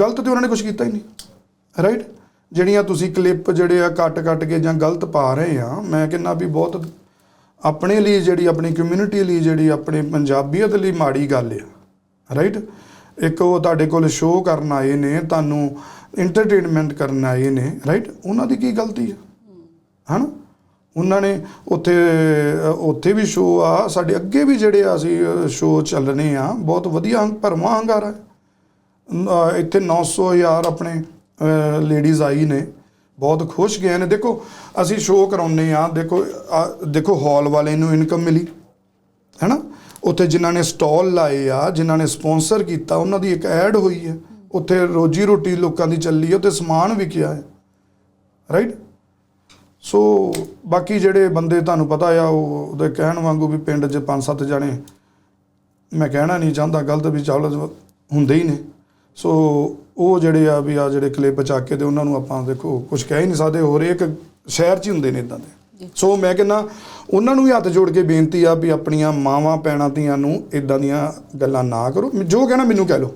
ਗਲਤ ਤੇ ਉਹਨਾਂ ਨੇ ਕੁਝ ਕੀਤਾ ਹੀ ਨਹੀਂ ਰਾਈਟ ਜਿਹੜੀਆਂ ਤੁਸੀਂ ਕਲਿੱਪ ਜਿਹੜੇ ਆ ਕੱਟ ਕੱਟ ਕੇ ਜਾਂ ਗਲਤ ਪਾ ਰਹੇ ਆ, ਮੈਂ ਕਹਿੰਦਾ ਵੀ ਬਹੁਤ ਆਪਣੇ ਲਈ ਜਿਹੜੀ ਆਪਣੀ ਕਮਿਊਨਿਟੀ ਲਈ ਜਿਹੜੀ ਆਪਣੇ ਪੰਜਾਬੀਅਤ ਲਈ ਮਾੜੀ ਗੱਲ ਆ ਰਾਈਟ ਇੱਕ ਉਹ ਤੁਹਾਡੇ ਕੋਲ ਸ਼ੋਅ ਕਰਨ ਆਏ ਨੇ, ਤੁਹਾਨੂੰ ਐਂਟਰਟੇਨਮੈਂਟ ਕਰਨ ਆਏ ਨੇ ਰਾਈਟ ਉਹਨਾਂ ਦੀ ਕੀ ਗਲਤੀ ਆ? ਹਨਾ? ਉਹਨਾਂ ਨੇ ਉੱਥੇ ਉੱਥੇ ਵੀ ਸ਼ੋਅ ਆ, ਸਾਡੇ ਅੱਗੇ ਵੀ ਜਿਹੜੇ ਆ ਅਸੀਂ ਸ਼ੋਅ ਚੱਲਣੇ ਆ, ਬਹੁਤ ਵਧੀਆ ਹੰਗ- ਭਰਵਾਂ ਹੰਗਾਰਾ। ਹੈ ਇੱਥੇ 900 ਹਜ਼ਾਰ ਆਪਣੇ ਲੇਡੀਜ਼ ਆਈ ਨੇ। ਬਹੁਤ ਖੁਸ਼ ਗਏ ਨੇ। ਦੇਖੋ, ਅਸੀਂ ਸ਼ੋਅ ਕਰਾਉਨੇ ਆ ਦੇਖੋ ਦੇਖੋ ਹਾਲ ਵਾਲੇ ਨੂੰ ਇਨਕਮ ਮਿਲੀ, ਹੈਨਾ? ਉੱਥੇ ਜਿਨ੍ਹਾਂ ਨੇ ਸਟਾਲ ਲਾਏ ਆ, ਜਿਨ੍ਹਾਂ ਨੇ ਸਪਾਂਸਰ ਕੀਤਾ, ਉਹਨਾਂ ਦੀ ਇੱਕ ਐਡ ਹੋਈ ਹੈ। ਉੱਥੇ ਰੋਜੀ ਰੋਟੀ ਲੋਕਾਂ ਦੀ ਚੱਲੀ ਹੈ। ਉੱਥੇ ਸਮਾਨ ਵਿਕਿਆ ਹੈ। ਰਾਈਟ ਸੋ ਬਾਕੀ ਜਿਹੜੇ ਬੰਦੇ ਤੁਹਾਨੂੰ ਪਤਾ ਆ, ਉਹ ਉਹਦੇ ਕਹਿਣ ਵਾਂਗੂ ਵੀ ਪਿੰਡ 'ਚ ਪੰਜ ਸੱਤ ਜਾਣੇ, ਮੈਂ ਕਹਿਣਾ ਨਹੀਂ ਚਾਹੁੰਦਾ, ਗਲਤ ਵੀ ਚਾਵਲ ਹੁੰਦੇ ਹੀ ਨੇ। ਸੋ ਉਹ ਜਿਹੜੇ ਆ ਵੀ ਆ ਜਿਹੜੇ ਕਲਿੱਪ ਚੱਕ ਕੇ ਤੇ ਉਹਨਾਂ ਨੂੰ ਆਪਾਂ ਦੇਖੋ ਕੁਝ ਕਹਿ ਹੀ ਨਹੀਂ ਸਕਦੇ ਹੋਰ ਇੱਕ ਸ਼ਹਿਰ 'ਚ ਹੀ ਹੁੰਦੇ ਨੇ ਇਦਾਂ ਦੇ। ਸੋ ਮੈਂ ਕਹਿੰਦਾ ਉਹਨਾਂ ਨੂੰ ਵੀ ਹੱਥ ਜੋੜ ਕੇ ਬੇਨਤੀ ਆ ਵੀ ਆਪਣੀਆਂ ਮਾਵਾਂ ਪੈਣਾ ਧੀਆਂ ਨੂੰ ਇਦਾਂ ਦੀਆਂ ਗੱਲਾਂ ਨਾ ਕਰੋ। ਜੋ ਕਹਿਣਾ ਮੈਨੂੰ ਕਹਿ ਲਓ।